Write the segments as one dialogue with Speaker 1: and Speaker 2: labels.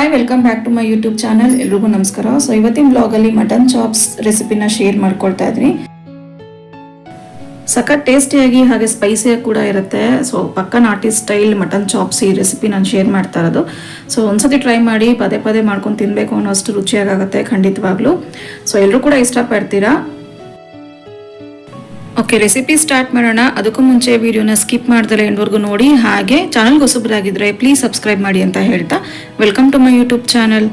Speaker 1: Hi welcome back to my YouTube channel ಎಲ್ರಿಗೂ ನಮಸ್ಕಾರ. So ಇವತ್ತಿನ ಬ್ಲಾಗಲ್ಲಿ ಮಟನ್ ಚಾಪ್ಸ್ ರೆಸಿಪಿನ ಶೇರ್ ಮಾಡ್ಕೊಳ್ತಾ ಇದ್ದೀನಿ ಸಖತ್ ಟೇಸ್ಟಿಯಾಗಿ ಹಾಗೆ ಸ್ಪೈಸಿಯಾಗಿ ಕೂಡ ಇರುತ್ತೆ. ಸೊ ಪಕ್ಕ ನಾಟಿ ಸ್ಟೈಲ್ ಮಟನ್ ಚಾಪ್ಸ್ ಈ ರೆಸಿಪಿ ನಾನು ಶೇರ್ ಮಾಡ್ತಾ ಇರೋದು. ಸೊ ಒಂದ್ಸತಿ ಟ್ರೈ ಮಾಡಿ, ಪದೇ ಪದೇ ಮಾಡ್ಕೊಂಡು ತಿನ್ನಬೇಕು ಅನ್ನೋ ಅಷ್ಟು ರುಚಿಯಾಗುತ್ತೆ ಖಂಡಿತವಾಗ್ಲೂ. ಸೊ ಎಲ್ಲರೂ ಕೂಡ ಇಷ್ಟಪಡ್ತೀರಾ? ಓಕೆ ರೆಸಿಪಿ ಸ್ಟಾರ್ಟ್ ಮಾಡೋಣ. ಅದಕ್ಕೂ ಮುಂಚೆ ವಿಡಿಯೋನ ಸ್ಕಿಪ್ ಮಾಡ್ದಲೆ ಎಂಡ್ವರೆಗೂ ನೋಡಿ. ಹಾಗೆ ಚಾನಲ್ಗೆ ಹೊಸಬರಾಗಿದ್ದರೆ ಪ್ಲೀಸ್ ಸಬ್ಸ್ಕ್ರೈಬ್ ಮಾಡಿ ಅಂತ ಹೇಳ್ತಾ. Welcome to my YouTube channel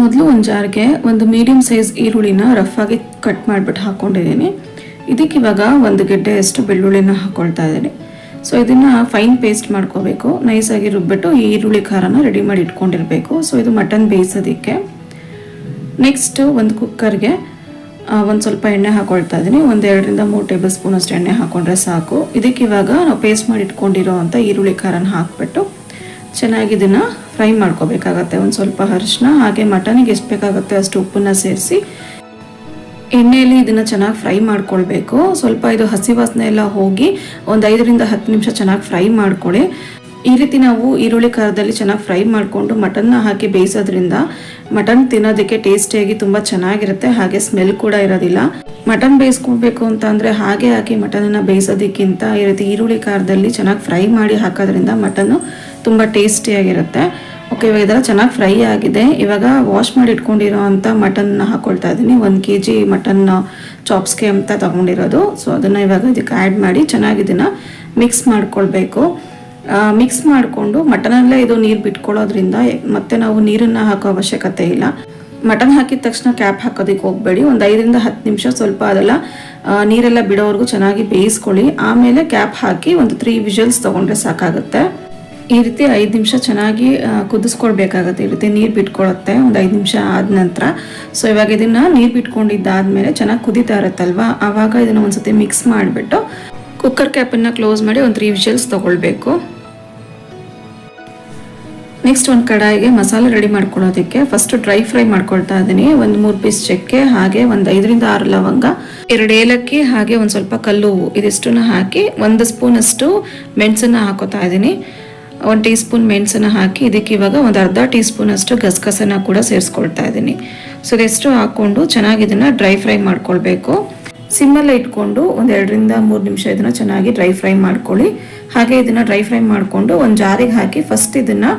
Speaker 1: ಮೊದಲು ಒಂದು ಜಾರಿಗೆ ಒಂದು ಮೀಡಿಯಂ ಸೈಜ್ ಈರುಳ್ಳಿನ ರಫ್ ಆಗಿ ಕಟ್ ಮಾಡಿಬಿಟ್ಟು ಹಾಕ್ಕೊಂಡಿದ್ದೀನಿ ಇದಕ್ಕೆ ಇವಾಗ ಒಂದು ಗೆಡ್ಡೆಯಷ್ಟು ಬೆಳ್ಳುಳ್ಳಿನ ಹಾಕ್ಕೊಳ್ತಾ ಇದ್ದೀನಿ. ಸೊ ಇದನ್ನು ಫೈನ್ ಪೇಸ್ಟ್ ಮಾಡ್ಕೋಬೇಕು. ನೈಸಾಗಿ ರುಬ್ಬಿಟ್ಟು ಈ ಈರುಳ್ಳಿ ಖಾರನ ರೆಡಿ ಮಾಡಿ ಇಟ್ಕೊಂಡಿರಬೇಕು. ಸೊ ಇದು ಮಟನ್ ಬೇಯಿಸೋದಕ್ಕೆ. ನೆಕ್ಸ್ಟ್ ಒಂದು ಕುಕ್ಕರ್ಗೆ ಒಂದು ಸ್ವಲ್ಪ ಎಣ್ಣೆ ಹಾಕ್ಕೊಳ್ತಾ ಇದ್ದೀನಿ. ಒಂದು ಎರಡರಿಂದ ಮೂರು ಟೇಬಲ್ ಸ್ಪೂನ್ ಅಷ್ಟು ಎಣ್ಣೆ ಹಾಕ್ಕೊಂಡ್ರೆ ಸಾಕು. ಇದಕ್ಕೆ ಇವಾಗ ನಾವು ಪೇಸ್ಟ್ ಮಾಡಿ ಇಟ್ಕೊಂಡಿರೋ ಅಂಥ ಈರುಳ್ಳಿ ಖಾರನ ಹಾಕ್ಬಿಟ್ಟು ಚೆನ್ನಾಗಿ ಇದನ್ನು ಫ್ರೈ ಮಾಡ್ಕೋಬೇಕಾಗತ್ತೆ. ಒಂದು ಸ್ವಲ್ಪ ಅರಿಶಿನ ಹಾಗೆ ಮಟನಿಗೆ ಎಷ್ಟು ಬೇಕಾಗುತ್ತೆ ಅಷ್ಟು ಉಪ್ಪನ್ನು ಸೇರಿಸಿ ಎಣ್ಣೆಯಲ್ಲಿ ಇದನ್ನು ಚೆನ್ನಾಗಿ ಫ್ರೈ ಮಾಡ್ಕೊಳ್ಬೇಕು. ಸ್ವಲ್ಪ ಇದು ಹಸಿ ವಾಸನೆ ಎಲ್ಲ ಹೋಗಿ ಒಂದು ಐದರಿಂದ ಹತ್ತು ನಿಮಿಷ ಚೆನ್ನಾಗಿ ಫ್ರೈ ಮಾಡ್ಕೊಳ್ಳಿ ಈ ರೀತಿ ನಾವು ಈರುಳ್ಳಿ ಖಾರದಲ್ಲಿ ಚೆನ್ನಾಗಿ ಫ್ರೈ ಮಾಡಿಕೊಂಡು ಮಟನ್ನ ಹಾಕಿ ಬೇಯಿಸೋದ್ರಿಂದ ಮಟನ್ ತಿನ್ನೋದಕ್ಕೆ ಟೇಸ್ಟಿಯಾಗಿ ತುಂಬ ಚೆನ್ನಾಗಿರುತ್ತೆ, ಹಾಗೆ ಸ್ಮೆಲ್ ಕೂಡ ಇರೋದಿಲ್ಲ. ಮಟನ್ ಬೇಯಿಸ್ಕೊಳ್ಬೇಕು ಅಂತ ಅಂದರೆ ಹಾಗೆ ಹಾಕಿ ಮಟನನ್ನು ಬೇಯಿಸೋದಕ್ಕಿಂತ ಈ ರೀತಿ ಈರುಳ್ಳಿ ಖಾರದಲ್ಲಿ ಚೆನ್ನಾಗಿ ಫ್ರೈ ಮಾಡಿ ಹಾಕೋದ್ರಿಂದ ಮಟನ್ನು ತುಂಬ ಟೇಸ್ಟಿಯಾಗಿರುತ್ತೆ. ಓಕೆ, ಇವಾಗ ಇದೆಲ್ಲ ಚೆನ್ನಾಗಿ ಫ್ರೈ ಆಗಿದೆ. ಇವಾಗ ವಾಶ್ ಮಾಡಿ ಇಟ್ಕೊಂಡಿರೋ ಅಂಥ ಮಟನ್ನ ಹಾಕ್ಕೊಳ್ತಾ ಇದ್ದೀನಿ. ಒಂದು ಕೆ ಜಿ ಮಟನ್ ಚಾಪ್ಸ್ಗೆ ಅಂತ ತಗೊಂಡಿರೋದು. ಸೊ ಅದನ್ನು ಇವಾಗ ಇದಕ್ಕೆ ಆ್ಯಡ್ ಮಾಡಿ ಚೆನ್ನಾಗಿ ಇದನ್ನು ಮಿಕ್ಸ್ ಮಾಡ್ಕೊಳ್ಬೇಕು. ಮಿಕ್ಸ್ ಮಾಡಿಕೊಂಡು ಮಟನಲ್ಲೇ ಇದು ನೀರು ಬಿಟ್ಕೊಳ್ಳೋದ್ರಿಂದ ಮತ್ತೆ ನಾವು ನೀರನ್ನು ಹಾಕೋ ಅವಶ್ಯಕತೆ ಇಲ್ಲ. ಮಟನ್ ಹಾಕಿದ ತಕ್ಷಣ ಕ್ಯಾಪ್ ಹಾಕೋದಕ್ಕೆ ಹೋಗಬೇಡಿ. ಒಂದು ಐದರಿಂದ ಹತ್ತು ನಿಮಿಷ ಸ್ವಲ್ಪ ಅದೆಲ್ಲ ನೀರೆಲ್ಲ ಬಿಡೋವರೆಗೂ ಚೆನ್ನಾಗಿ ಬೇಯಿಸ್ಕೊಳ್ಳಿ. ಆಮೇಲೆ ಕ್ಯಾಪ್ ಹಾಕಿ ಒಂದು ತ್ರೀ ವಿಷಲ್ಸ್ ತೊಗೊಂಡ್ರೆ ಸಾಕಾಗುತ್ತೆ. ಈ ರೀತಿ ಐದು ನಿಮಿಷ ಚೆನ್ನಾಗಿ ಕುದಿಸ್ಕೊಳ್ಬೇಕಾಗತ್ತೆ ಈ ರೀತಿ ನೀರು ಬಿಟ್ಕೊಳ್ಳುತ್ತೆ ಒಂದು ಐದು ನಿಮಿಷ ಆದ ನಂತರ. ಸೊ ಇವಾಗ ಇದನ್ನು ನೀರು ಬಿಟ್ಕೊಂಡಿದ್ದಾದ್ಮೇಲೆ ಚೆನ್ನಾಗಿ ಕುದಿತಾ ಇರುತ್ತಲ್ವಾ? ಆವಾಗ ಇದನ್ನು ಒಂದ್ಸತಿ ಮಿಕ್ಸ್ ಮಾಡಿಬಿಟ್ಟು ಕುಕ್ಕರ್ ಕ್ಯಾಪನ್ನು ಕ್ಲೋಸ್ ಮಾಡಿ ಒಂದು ತ್ರೀ ವಿಷಲ್ಸ್ ತೊಗೊಳ್ಬೇಕು. ನೆಕ್ಸ್ಟ್ ಒಂದು ಕಡಾಯಿಗೆ ಮಸಾಲೆ ರೆಡಿ ಮಾಡ್ಕೊಳ್ಳೋದಕ್ಕೆ ಫಸ್ಟ್ ಡ್ರೈ ಫ್ರೈ ಮಾಡ್ಕೊಳ್ತಾ ಇದ್ದೀನಿ. ಒಂದು ಮೂರು ಪೀಸ್ ಚಕ್ಕೆ, ಹಾಗೆ ಒಂದು ಐದರಿಂದ ಆರು ಲವಂಗ, ಎರಡು ಏಲಕ್ಕಿ, ಹಾಗೆ ಒಂದು ಸ್ವಲ್ಪ ಕಲ್ಲು ಇದಿಷ್ಟನ್ನ ಹಾಕಿ ಒಂದು ಸ್ಪೂನ್ ಅಷ್ಟು ಮೆಣಸನ್ನ ಹಾಕೋತಾ ಇದ್ದೀನಿ. ಒಂದು ಟೀ ಸ್ಪೂನ್ ಮೆಣಸನ್ನು ಹಾಕಿ, ಇದಕ್ಕೆ ಇವಾಗ ಒಂದು ಅರ್ಧ ಟೀ ಸ್ಪೂನ್ ಅಷ್ಟು ಗಸಗಸನ ಕೂಡ ಸೇರಿಸ್ಕೊಳ್ತಾ ಇದ್ದೀನಿ. ಸೊ ಇದೆಷ್ಟು ಹಾಕ್ಕೊಂಡು ಚೆನ್ನಾಗಿ ಇದನ್ನು ಡ್ರೈ ಫ್ರೈ ಮಾಡ್ಕೊಳ್ಬೇಕು. ಸಿಮ್ಮಲ್ಲೇ ಇಟ್ಕೊಂಡು ಒಂದು ಎರಡರಿಂದ ಮೂರು ನಿಮಿಷ ಇದನ್ನು ಚೆನ್ನಾಗಿ ಡ್ರೈ ಫ್ರೈ ಮಾಡ್ಕೊಳ್ಳಿ. ಹಾಗೆ ಇದನ್ನು ಡ್ರೈ ಫ್ರೈ ಮಾಡಿಕೊಂಡು ಒಂದು ಜಾರಿಗೆ ಹಾಕಿ ಫಸ್ಟ್ ಇದನ್ನು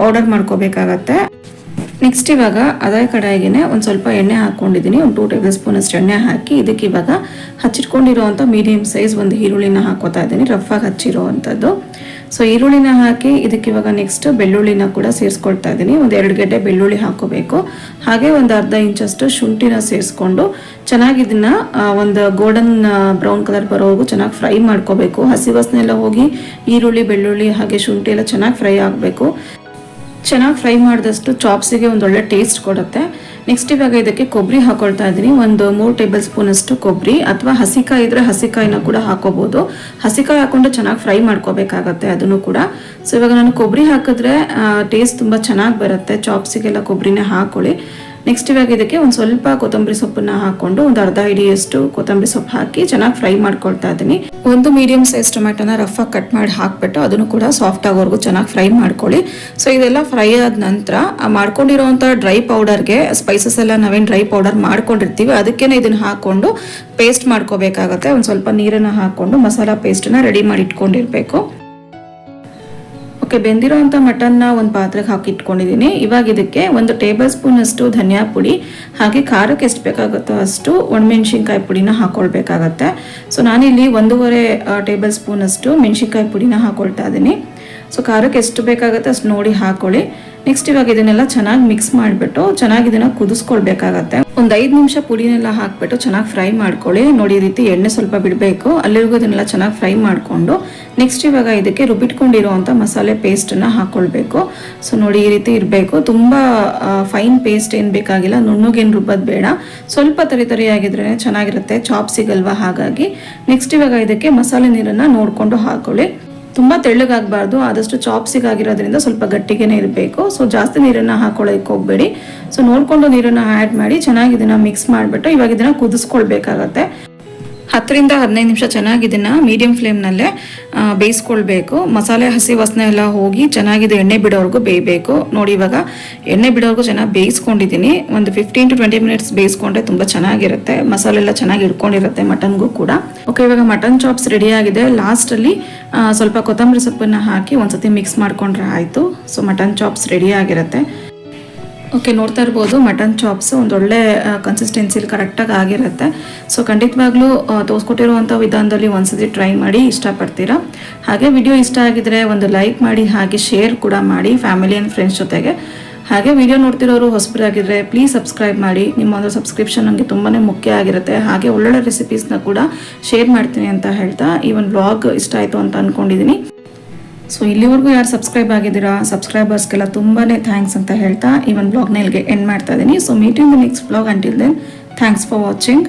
Speaker 1: ಪೌಡರ್ ಮಾಡ್ಕೋಬೇಕಾಗತ್ತೆ. ನೆಕ್ಸ್ಟ್ ಇವಾಗ ಅದೇ ಕಡಾಯಿಗೆ ಒಂದು ಸ್ವಲ್ಪ ಎಣ್ಣೆ ಹಾಕ್ಕೊಂಡಿದ್ದೀನಿ. ಒಂದು ಟೂ ಟೇಬಲ್ ಸ್ಪೂನ್ ಅಷ್ಟು ಎಣ್ಣೆ ಹಾಕಿ, ಇದಕ್ಕೆ ಇವಾಗ ಹಚ್ಚಿಟ್ಕೊಂಡಿರೋವಂಥ ಮೀಡಿಯಮ್ ಸೈಜ್ ಒಂದು ಈರುಳ್ಳಿನ ಹಾಕೋತಾ ಇದ್ದೀನಿ. ರಫ್ ಆಗಿ ಹಚ್ಚಿರೋ ಅಂಥದ್ದು ಸೊ ಈರುಳ್ಳಿನ ಹಾಕಿ ಇದಕ್ಕೆ ಇವಾಗ ನೆಕ್ಸ್ಟ್ ಬೆಳ್ಳುಳ್ಳಿನ ಕೂಡ ಸೇರಿಸ್ಕೊಳ್ತಾ ಇದ್ದೀನಿ. ಒಂದು ಎರಡು ಗಡ್ಡೆ ಬೆಳ್ಳುಳ್ಳಿ ಹಾಕೋಬೇಕು ಹಾಗೆ ಒಂದು ಅರ್ಧ ಇಂಚಷ್ಟು ಶುಂಠಿನ ಸೇರಿಸ್ಕೊಂಡು ಚೆನ್ನಾಗಿ ಇದನ್ನ ಒಂದು ಗೋಲ್ಡನ್ ಬ್ರೌನ್ ಕಲರ್ ಬರೋವರೆಗೂ ಚೆನ್ನಾಗಿ ಫ್ರೈ ಮಾಡ್ಕೋಬೇಕು. ಹಸಿ ವಾಸನೆ ಹೋಗಿ ಈರುಳ್ಳಿ, ಬೆಳ್ಳುಳ್ಳಿ ಹಾಗೆ ಶುಂಠಿ ಎಲ್ಲ ಚೆನ್ನಾಗಿ ಫ್ರೈ ಆಗಬೇಕು. ಚೆನ್ನಾಗಿ ಫ್ರೈ ಮಾಡಿದಷ್ಟು ಚಾಪ್ಸಿಗೆ ಒಂದು ಒಳ್ಳೆ ಟೇಸ್ಟ್ ಕೊಡುತ್ತೆ. ನೆಕ್ಸ್ಟ್ ಇವಾಗ ಇದಕ್ಕೆ ಕೊಬ್ಬರಿ ಹಾಕೊಳ್ತಾ ಇದ್ದೀನಿ. ಒಂದು ಮೂರು ಟೇಬಲ್ ಸ್ಪೂನ್ ಅಷ್ಟು ಕೊಬ್ಬರಿ ಅಥವಾ ಹಸಿಕಾಯಿ ಇದ್ರೆ ಹಸಿಕಾಯಿನ ಕೂಡ ಹಾಕೋಬಹುದು ಹಸಿಕಾಯಿ ಹಾಕೊಂಡು ಚೆನ್ನಾಗಿ ಫ್ರೈ ಮಾಡ್ಕೋಬೇಕಾಗತ್ತೆ ಅದನ್ನು ಕೂಡ. ಸೊ ಇವಾಗ ನಾನು ಕೊಬ್ಬರಿ ಹಾಕಿದ್ರೆ ಟೇಸ್ಟ್ ತುಂಬ ಚೆನ್ನಾಗಿ ಬರುತ್ತೆ. ಚಾಪ್ಸಿಗೆಲ್ಲ ಕೊಬ್ಬರಿನೇ ಹಾಕೊಳ್ಳಿ. ನೆಕ್ಸ್ಟ್ ಇವಾಗ ಇದಕ್ಕೆ ಒಂದು ಸ್ವಲ್ಪ ಕೊತ್ತಂಬರಿ ಸೊಪ್ಪನ್ನ ಹಾಕೊಂಡು ಒಂದು ಅರ್ಧ ಹಿಡಿಯಷ್ಟು ಕೊತ್ತಂಬರಿ ಸೊಪ್ಪು ಹಾಕಿ ಚೆನ್ನಾಗಿ ಫ್ರೈ ಮಾಡ್ಕೊಳ್ತಾ ಇದ್ದೀನಿ. ಒಂದು ಮೀಡಿಯಂ ಸೈಜ್ ಟೊಮೆಟೊನ ರಫ್ ಆಗಿ ಕಟ್ ಮಾಡಿ ಹಾಕ್ಬಿಟ್ಟು ಅದನ್ನು ಕೂಡ ಸಾಫ್ಟ್ ಆಗೋವರೆಗೂ ಚೆನ್ನಾಗಿ ಫ್ರೈ ಮಾಡ್ಕೊಳ್ಳಿ. ಸೊ ಇದೆಲ್ಲ ಫ್ರೈ ಆದ ನಂತರ ಮಾಡ್ಕೊಂಡಿರೋಂಥ ಡ್ರೈ ಪೌಡರ್ಗೆ ಸ್ಪೈಸಸ್ ಎಲ್ಲ ನಾವೇನು ಡ್ರೈ ಪೌಡರ್ ಮಾಡ್ಕೊಂಡಿರ್ತೀವಿ ಅದಕ್ಕೇನೆ ಇದನ್ನ ಹಾಕೊಂಡು ಪೇಸ್ಟ್ ಮಾಡ್ಕೋಬೇಕಾಗತ್ತೆ. ಒಂದು ಸ್ವಲ್ಪ ನೀರನ್ನು ಹಾಕೊಂಡು ಮಸಾಲ ಪೇಸ್ಟನ್ನ ರೆಡಿ ಮಾಡಿ ಇಟ್ಕೊಂಡಿರ್ಬೇಕು. ಓಕೆ ಬೆಂದಿರೋಂಥ ಮಟನ್ನ ಒಂದು ಪಾತ್ರೆಗೆ ಹಾಕಿ ಇಟ್ಕೊಂಡಿದ್ದೀನಿ ಇವಾಗ ಇದಕ್ಕೆ ಒಂದು ಟೇಬಲ್ ಸ್ಪೂನ್ ಅಷ್ಟು ಧನಿಯಾ ಪುಡಿ, ಹಾಗೆ ಖಾರಕ್ಕೆ ಎಷ್ಟು ಬೇಕಾಗುತ್ತೋ ಅಷ್ಟು ಒಣಮೆಣ್ಸಿನ್ಕಾಯಿ ಪುಡಿನ ಹಾಕೊಳ್ಬೇಕಾಗತ್ತೆ. ಸೊ ನಾನಿಲ್ಲಿ ಒಂದೂವರೆ ಟೇಬಲ್ ಸ್ಪೂನ್ ಅಷ್ಟು ಮೆಣಸಿನ್ಕಾಯಿ ಪುಡಿನ ಹಾಕೊಳ್ತಾ ಇದ್ದೀನಿ ಸೊ ಖಾರಕ್ಕೆ ಎಷ್ಟು ಬೇಕಾಗುತ್ತೆ ಅಷ್ಟು ನೋಡಿ ಹಾಕೊಳ್ಳಿ. ನೆಕ್ಸ್ಟ್ ಇವಾಗ ಇದನ್ನೆಲ್ಲ ಚೆನ್ನಾಗಿ ಮಿಕ್ಸ್ ಮಾಡಿಬಿಟ್ಟು ಚೆನ್ನಾಗಿ ಇದನ್ನ ಕುದಿಸ್ಕೊಳ್ಬೇಕಾಗತ್ತೆ. ಒಂದು ಐದು ನಿಮಿಷ ಪುಡಿನೆಲ್ಲ ಹಾಕ್ಬಿಟ್ಟು ಚೆನ್ನಾಗಿ ಫ್ರೈ ಮಾಡ್ಕೊಳ್ಳಿ. ನೋಡಿ ರೀತಿ ಎಣ್ಣೆ ಸ್ವಲ್ಪ ಬಿಡಬೇಕು. ಅಲ್ಲಿವರೆಗೂ ಇದನ್ನೆಲ್ಲ ಚೆನ್ನಾಗಿ ಫ್ರೈ ಮಾಡಿಕೊಂಡು ನೆಕ್ಸ್ಟ್ ಇವಾಗ ಇದಕ್ಕೆ ರುಬ್ಬಿಟ್ಕೊಂಡಿರುವಂಥ ಮಸಾಲೆ ಪೇಸ್ಟನ್ನು ಹಾಕ್ಕೊಳ್ಬೇಕು ಸೊ ನೋಡಿ, ಈ ರೀತಿ ಇರಬೇಕು. ತುಂಬ ಫೈನ್ ಪೇಸ್ಟ್ ಏನು ಬೇಕಾಗಿಲ್ಲ. ನುಣ್ಣಗೇನು ರುಬ್ಬೋದು ಬೇಡ. ಸ್ವಲ್ಪ ತರಿ ತರಿಯಾಗಿದ್ರೆ ಚೆನ್ನಾಗಿರುತ್ತೆ. ಚಾಪ್ ಸಿಗಲ್ವಾ ಹಾಗಾಗಿ. ನೆಕ್ಸ್ಟ್ ಇವಾಗ ಇದಕ್ಕೆ ಮಸಾಲೆ ನೀರನ್ನು ನೋಡಿಕೊಂಡು ಹಾಕೊಳ್ಳಿ. ತುಂಬ ತೆಳ್ಳಗಾಗಬಾರ್ದು, ಆದಷ್ಟು ಚಾಪ್ಸಿಗೆ ಆಗಿರೋದ್ರಿಂದ ಸ್ವಲ್ಪ ಗಟ್ಟಿಗೆನೇ ಇರಬೇಕು. ಸೊ ಜಾಸ್ತಿ ನೀರನ್ನು ಹಾಕೊಳ್ಳೋಕೆ ಹೋಗಬೇಡಿ. ಸೊ ನೋಡಿಕೊಂಡು ನೀರನ್ನು ಆ್ಯಡ್ ಮಾಡಿ ಚೆನ್ನಾಗಿ ಇದನ್ನು ಮಿಕ್ಸ್ ಮಾಡಿಬಿಟ್ಟು ಇವಾಗ ಇದನ್ನು ಕುದಿಸ್ಕೊಳ್ಬೇಕಾಗತ್ತೆ. ಹತ್ತರಿಂದ ಹದಿನೈದು ನಿಮಿಷ ಚೆನ್ನಾಗಿ ಇದನ್ನ ಮೀಡಿಯಂ ಫ್ಲೇಮ್ನಲ್ಲೇ ಬೇಯಿಸ್ಕೊಳ್ಬೇಕು. ಮಸಾಲೆ, ಹಸಿ ವಾಸನೆ ಎಲ್ಲ ಹೋಗಿ ಚೆನ್ನಾಗಿದೆ ಎಣ್ಣೆ ಬಿಡೋವರೆಗೂ ಬೇಯಬೇಕು. ನೋಡಿ ಇವಾಗ ಎಣ್ಣೆ ಬಿಡೋವರೆಗೂ ಚೆನ್ನಾಗಿ ಬೇಯಿಸ್ಕೊಂಡಿದ್ದೀನಿ. ಒಂದು ಫಿಫ್ಟೀನ್ ಟು ಟ್ವೆಂಟಿ ಮಿನಿಟ್ಸ್ ಬೇಯಿಸ್ಕೊಂಡ್ರೆ ತುಂಬ ಚೆನ್ನಾಗಿರುತ್ತೆ. ಮಸಾಲೆ ಎಲ್ಲ ಚೆನ್ನಾಗಿ ಇಟ್ಕೊಂಡಿರುತ್ತೆ ಮಟನ್ಗೂ ಕೂಡ. ಓಕೆ ಇವಾಗ ಮಟನ್ ಚಾಪ್ಸ್ ರೆಡಿ ಆಗಿದೆ. ಲಾಸ್ಟಲ್ಲಿ ಸ್ವಲ್ಪ ಕೊತ್ತಂಬರಿ ಸೊಪ್ಪನ್ನು ಹಾಕಿ ಒಂದ್ಸತಿ ಮಿಕ್ಸ್ ಮಾಡ್ಕೊಂಡ್ರೆ ಆಯಿತು. ಸೊ ಮಟನ್ ಚಾಪ್ಸ್ ರೆಡಿ ಆಗಿರುತ್ತೆ. ಓಕೆ ನೋಡ್ತಾ ಇರ್ಬೋದು ಮಟನ್ ಚಾಪ್ಸ್ ಒಂದೊಳ್ಳೆ ಕನ್ಸಿಸ್ಟೆನ್ಸಿಲಿ ಕರೆಕ್ಟಾಗಿ ಆಗಿರುತ್ತೆ. ಸೊ ಖಂಡಿತವಾಗ್ಲೂ ತೋರಿಸ್ಕೊಟ್ಟಿರುವಂಥ ವಿಧಾನದಲ್ಲಿ ಒಂದ್ಸತಿ ಟ್ರೈ ಮಾಡಿ ಇಷ್ಟಪಡ್ತೀರಾ? ಹಾಗೆ ವಿಡಿಯೋ ಇಷ್ಟ ಆಗಿದ್ರೆ ಒಂದು ಲೈಕ್ ಮಾಡಿ, ಹಾಗೆ ಶೇರ್ ಕೂಡ ಮಾಡಿ ಫ್ಯಾಮಿಲಿ ಆ್ಯಂಡ್ ಫ್ರೆಂಡ್ಸ್ ಜೊತೆಗೆ. ಹಾಗೆ ವಿಡಿಯೋ ನೋಡ್ತಿರೋರು ಹೊಸಬರಾಗಿದ್ದರೆ ಪ್ಲೀಸ್ ಸಬ್ಸ್ಕ್ರೈಬ್ ಮಾಡಿ. ನಿಮ್ಮ ಒಂದು ಸಬ್ಸ್ಕ್ರಿಪ್ಷನ್ ನನಗೆ ತುಂಬಾ ಮುಖ್ಯ ಆಗಿರುತ್ತೆ. ಹಾಗೆ ಒಳ್ಳೊಳ್ಳೆ ರೆಸಿಪೀಸ್ನ ಕೂಡ ಶೇರ್ ಮಾಡ್ತೀನಿ ಅಂತ ಹೇಳ್ತಾ ಈ ಒಂದು ವ್ಲಾಗ್ ಇಷ್ಟ ಆಯಿತು ಅಂತ ಅಂದ್ಕೊಂಡಿದ್ದೀನಿ ಸೊ ಇಲ್ಲಿವರೆಗೂ ಯಾರು ಸಬ್ಸ್ಕ್ರೈಬ್ ಆಗಿದ್ದೀರಾ? ಸಬ್ಸ್ಕ್ರೈಬರ್ಸ್ಗೆಲ್ಲ ತುಂಬಾ ಥ್ಯಾಂಕ್ಸ್ ಅಂತ ಹೇಳ್ತಾ ಈ ಒಂದು ಬ್ಲಾಗ್ನ ಇಲ್ಲಿಗೆ ಎಂಡ್ ಮಾಡ್ತಾ ಇದ್ದೀನಿ. So meeting the next blog until then thanks for watching